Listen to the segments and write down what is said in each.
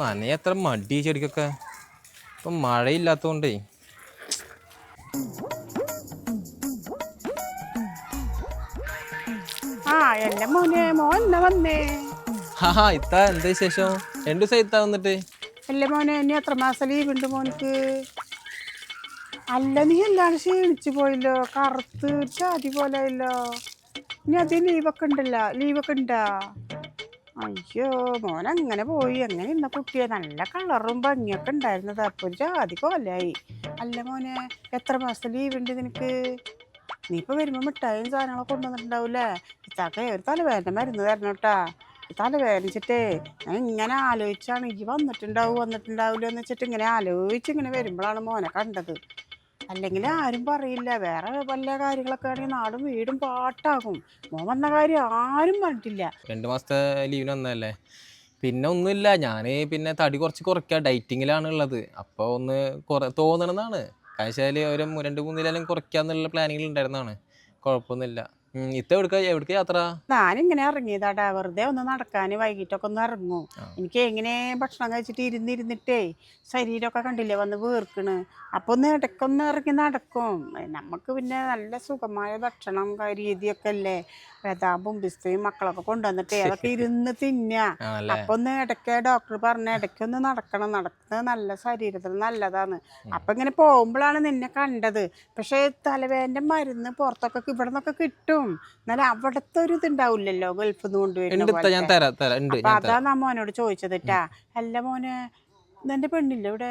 നനയ എത്ര മടി ചെടിക്കൊക്കെ. ഇപ്പം മഴയില്ലാത്തതുകൊണ്ടേ ആ എന്റെ മോനെ മോൻ എന്നാ വന്നേ. ഹാ ഹാ ഇത്ത എന്താ വിശേഷം? രണ്ടു ദിവസം ഇത്ത വന്നിട്ട്. അല്ലേ മോനെ ഇനി എത്ര മാസം ലീവ് ഉണ്ട് മോനിക്ക്? അല്ല നീ എല്ലാം ക്ഷീണിച്ചു പോയല്ലോ? കറുത്ത് ചാതി പോലെ ആയല്ലോ. ഇനി അത് ലീവൊക്കെ ഉണ്ടല്ലോ. ലീവൊക്കെ ഉണ്ടാ? അയ്യോ മോൻ അങ്ങനെ പോയി. അങ്ങനെ ഇന്ന കുട്ടിയെ? നല്ല കളറും ഭംഗിയൊക്കെ ഉണ്ടായിരുന്നത്. അപ്പോൾ ഒരു ജാതി കൊല്ലായി അല്ല മോനെ എത്ര മാസത്തെ ലീവ് ഉണ്ട് നിനക്ക്? നീ ഇപ്പൊ വരുമ്പോ മിഠായും സാധനങ്ങളൊക്കെ കൊണ്ടുവന്നിട്ടുണ്ടാവൂലേ ഇത്താക്ക ഒരു തലവേദന മരുന്ന് തരണം കേട്ടാ. തലവേദനിച്ചിട്ടേ ഞാൻ ഇങ്ങനെ ആലോചിച്ചാണ്. ഈ വന്നിട്ടുണ്ടാവും വന്നിട്ടുണ്ടാവില്ല എന്ന് വെച്ചിട്ട് ഇങ്ങനെ ആലോചിച്ച് ഇങ്ങനെ വരുമ്പോഴാണ് മോനെ കണ്ടത്. അല്ലെങ്കിൽ ആരും പറയില്ല. വേറെ വല്ല കാര്യങ്ങളൊക്കെ ആണെങ്കിൽ നാടും വീടും പാട്ടാകും. മോൻ വന്ന കാര്യം ആരും പറഞ്ഞിട്ടില്ല രണ്ട് മാസത്തെ ലീവിന് വന്നല്ലേ പിന്നെ ഒന്നുമില്ല. ഞാൻ പിന്നെ തടി കുറച്ച് കുറയ്ക്കുക ഡയറ്റിങ്ങിലാണ് ഉള്ളത്. അപ്പോൾ ഒന്ന് കുറ തോന്നണമെന്നാണ് കാഴ്ചയിൽ ഒരു രണ്ട് മൂന്നിലും കുറയ്ക്കാന്നുള്ള പ്ലാനിങ്ങിൽ ഉണ്ടായിരുന്നതാണ്. കുഴപ്പമൊന്നുമില്ല. ഇത്ത എവിടേക്ക്? യാത്ര? ഞാനിങ്ങനെ ഇറങ്ങിയതാടാ വെറുതെ ഒന്ന് നടക്കാൻ വൈകിട്ടൊക്കെ ഒന്ന് ഇറങ്ങും എനിക്ക് എങ്ങനെ ഭക്ഷണം കഴിച്ചിട്ട് ഇരുന്നിരുന്നിട്ടേ ശരീരമൊക്കെ കണ്ടില്ലേ വന്ന് വീർക്കണ്. അപ്പൊ ഒന്ന് ഇടയ്ക്കൊന്ന് ഇറങ്ങി നടക്കും. നമുക്ക് പിന്നെ നല്ല സുഖമായ ഭക്ഷണം രീതിയൊക്കെ അല്ലേ? പ്രതാപും പിസ്തയും മക്കളൊക്കെ കൊണ്ടുവന്നിട്ട് അതൊക്കെ ഇരുന്ന് തിന്നാ. അപ്പൊ ഒന്ന് ഇടയ്ക്ക് ഡോക്ടർ പറഞ്ഞ ഇടയ്ക്കൊന്ന് നടക്കണം. നടക്കുന്നത് നല്ല ശരീരത്തിന് നല്ലതാണ്. അപ്പൊ ഇങ്ങനെ പോകുമ്പോഴാണ് നിന്നെ കണ്ടത്. പക്ഷെ തലവേദന്റെ മരുന്ന് പുറത്തൊക്കെ ഇവിടെ നിന്നൊക്കെ കിട്ടും. എന്നാലും അവിടത്തെ ഒരു ഇതുണ്ടാവില്ലല്ലോ ഗൾഫിൽ നിന്ന് ഞാൻ ഞാൻ അതാ നാ മോനോട് ചോദിച്ചത് അല്ല മോനെ നിന്റെ പെണ്ണില്ല ഇവിടെ?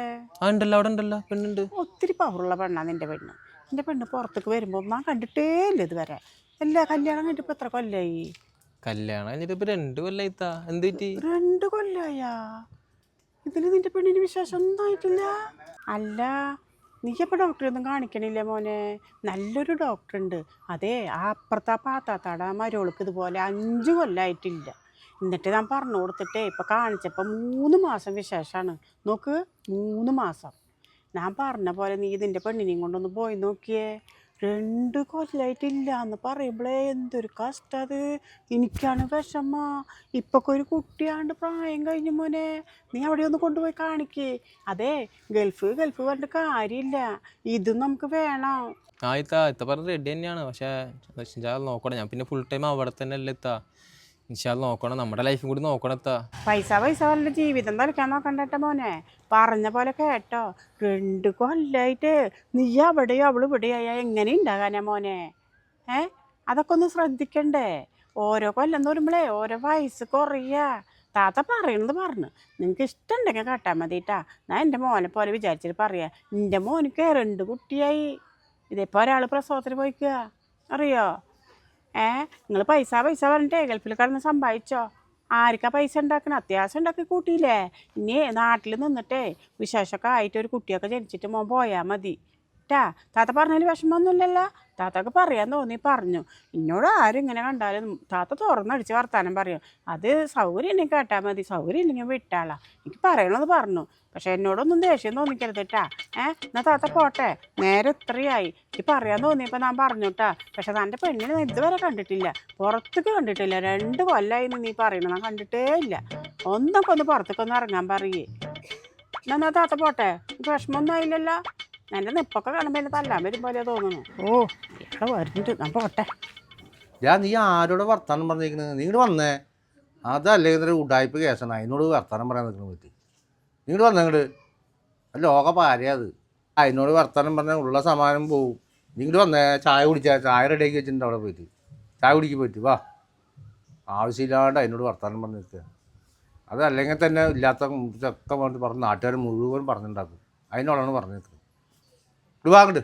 പെണ്ണുണ്ട്. ഒത്തിരി പവറുള്ള പെണ്ണാ നിന്റെ പെണ്ണ്. നിന്റെ പെണ്ണ് പുറത്തേക്ക് വരുമ്പോ ഞാൻ കണ്ടിട്ടേ ഇല്ല ഇതുവരെ. അല്ല കല്യാണം കഴിഞ്ഞിട്ട് ഇപ്പൊ എത്ര കൊല്ലായി? കല്യാണം കഴിഞ്ഞിട്ട് ഇപ്പൊ രണ്ട് കൊല്ലം ഇത്ത. എന്ത് പറ്റി? രണ്ട് കൊല്ലായാ? ഇതിൽ നിന്റെ പെണ്ണിന് വിശേഷം ഒന്നും ആയിട്ടില്ല? അല്ല നീ ഡോക്ടറൊന്നും കാണിക്കണില്ലേ മോനെ? നല്ലൊരു ഡോക്ടർ ഉണ്ട്. അതെ ആ അപ്പുറത്തെ ആ പാത്താത്താട മരോൾക്ക് ഇതുപോലെ അഞ്ച് കൊല്ലായിട്ടില്ല. എന്നിട്ട് ഞാൻ പറഞ്ഞു കൊടുത്തിട്ടേ ഇപ്പം കാണിച്ചപ്പോൾ മൂന്ന് മാസം വിശേഷമാണ് നോക്ക് മൂന്ന് മാസം. ഞാൻ പറഞ്ഞ പോലെ നീ ഇതിന്റെ പെണ്ണിനെയും കൊണ്ടൊന്ന് പോയി നോക്കിയേ. രണ്ട് കൊല്ലായിട്ടില്ല എന്ന് പറയുമ്പോഴേ എന്തൊരു കഷ്ടം അത് എനിക്കാണ് വിഷമ. ഇപ്പൊക്കെ ഒരു കുട്ടിയാണ്ട് പ്രായം കഴിഞ്ഞു മോനെ. നീ അവിടെ ഒന്ന് കൊണ്ടുപോയി കാണിക്കേ. അതെ ഗൾഫ് ഗൾഫ് പറഞ്ഞിട്ട് കാര്യമില്ല. ഇത് നമുക്ക് വേണം. ആ ഇത്ത പറഞ്ഞ റെഡി തന്നെയാണ്. പക്ഷേ നോക്കണം ഞാൻ പിന്നെ ഫുൾ ടൈം അവിടെ തന്നെ അല്ലേ ഇത്ത. ഇൻഷാൽ നോക്കണം. നമ്മുടെ ലൈഫും കൂടി നോക്കണത്ത പൈസ പൈസ വല്ല ജീവിതം തലക്കാൻ നോക്കണ്ടേട്ട മോനെ. പറഞ്ഞ പോലെ കേട്ടോ. രണ്ട് കൊല്ലായിട്ട് നീ അവിടെയോ അവൾ ഇവിടെയായ എങ്ങനെ ഉണ്ടാകാനാ മോനെ? ഏ? അതൊക്കെ ഒന്ന് ശ്രദ്ധിക്കണ്ടേ. ഓരോ കൊല്ലം തോരുമ്പോഴേ ഓരോ വയസ്സ് കുറയാ. താത്ത പറയണത് പറഞ്ഞു. നിങ്ങൾക്ക് ഇഷ്ടമുണ്ടെങ്കിൽ കേട്ടാൽ മതി കേട്ടാ ഞാൻ എന്റെ മോനെ പോലെ വിചാരിച്ചിട്ട് പറയാ. എന്റെ മോനിക്ക് രണ്ട് കുട്ടിയായി. ഇതിപ്പോൾ ഒരാൾ പ്രസവത്തിന് പോയിക്കുക അറിയോ? ഏ? നിങ്ങൾ പൈസ പൈസ പറഞ്ഞിട്ടേ ഗൾഫിൽ കിടന്ന് സമ്പാദിച്ചോ. ആർക്കാ പൈസ ഉണ്ടാക്കണം? അത്യാവശ്യം ഉണ്ടാക്കി കൂട്ടിയില്ലേ? ഇനി നാട്ടിൽ നിന്നിട്ടേ വിശേഷമൊക്കെ ആയിട്ട് ഒരു കുട്ടിയൊക്കെ ജനിച്ചിട്ട് മോൻ പോയാൽ മതി. ട്ടാ താത്ത പറഞ്ഞതിൽ വിഷമമൊന്നുമില്ലല്ലോ താത്തക്ക് പറയാൻ തോന്നി പറഞ്ഞു. എന്നോട് ആരും ഇങ്ങനെ കണ്ടാലും താത്ത തുറന്നടിച്ച് വർത്താനം പറയും. അത് സൗകര്യം ഉണ്ടെങ്കിൽ കേട്ടാൽ മതി സൗകര്യം ഇല്ലെങ്കിൽ വിട്ടാളാ. എനിക്ക് പറയണത് പറഞ്ഞു. പക്ഷെ എന്നോടൊന്നും ദേഷ്യം തോന്നിക്കരുത് കേട്ടാ ഏ എന്നാ താത്ത പോട്ടെ. നേരെ ഇത്രയായി. എനിക്ക് പറയാൻ തോന്നിയപ്പോൾ ഞാൻ പറഞ്ഞു കേട്ടാ പക്ഷെ തന്റെ പെണ്ണിനെ ഇതുവരെ കണ്ടിട്ടില്ല. പുറത്തേക്ക് കണ്ടിട്ടില്ല. രണ്ട് കൊല്ലമായി നീ പറയണ ഞാൻ കണ്ടിട്ടേ ഇല്ല. ഒന്നൊക്കെ ഒന്ന് പുറത്തേക്കൊന്ന് ഇറങ്ങാൻ പറയേ. എന്നാ താത്ത പോട്ടെ. വിഷമമൊന്നും ആയില്ലല്ലോ. എന്റെ നിപ്പൊക്കെ കാണുമ്പോൾ എന്നെ തല്ലാൻ വരും പോലെ തോന്നുന്നു. ഓ ഇവിടെ വരുന്നുണ്ട്. ഞാൻ പോട്ടെ. ഞാൻ നീ ആരോട് വർത്താനം പറഞ്ഞിരിക്കുന്നത് നീ ഇങ്ങോട്ട് വന്നേ. അതല്ലേ ഇതൊരു ഉഡായ്പ കേസാണ്. അതിനോട് വർത്താനം പറയാൻ നിൽക്കുന്ന പറ്റി നീ ഇങ്ങോട്ട് വന്നേ ഇങ്ങോട്ട് അത് ലോക പാരയാ അതിനോട് വർത്താനം പറഞ്ഞാൽ ഉള്ള സമാനം പോവും. നീ ഇങ്ങോട്ട് വന്നേ. ചായ കുടിച്ചാൽ ചായ റെഡിയാക്കി വെച്ചിട്ടുണ്ട് അവിടെ പോയിട്ട്. ചായ കുടിക്ക് പോയിട്ട് വാ. ആവശ്യമില്ലാണ്ട് അതിനോട് വർത്താനം പറഞ്ഞ് നിൽക്കുക അതല്ലെങ്കിൽ തന്നെ ഇല്ലാത്ത ചക്ക പറഞ്ഞ് പറഞ്ഞ് നാട്ടുകാർ മുഴുവൻ പറഞ്ഞിട്ടുണ്ടാക്കും അതിനോടാണ് പറഞ്ഞു നിൽക്കുന്നത് ഇത് വാങ്ങട്ട്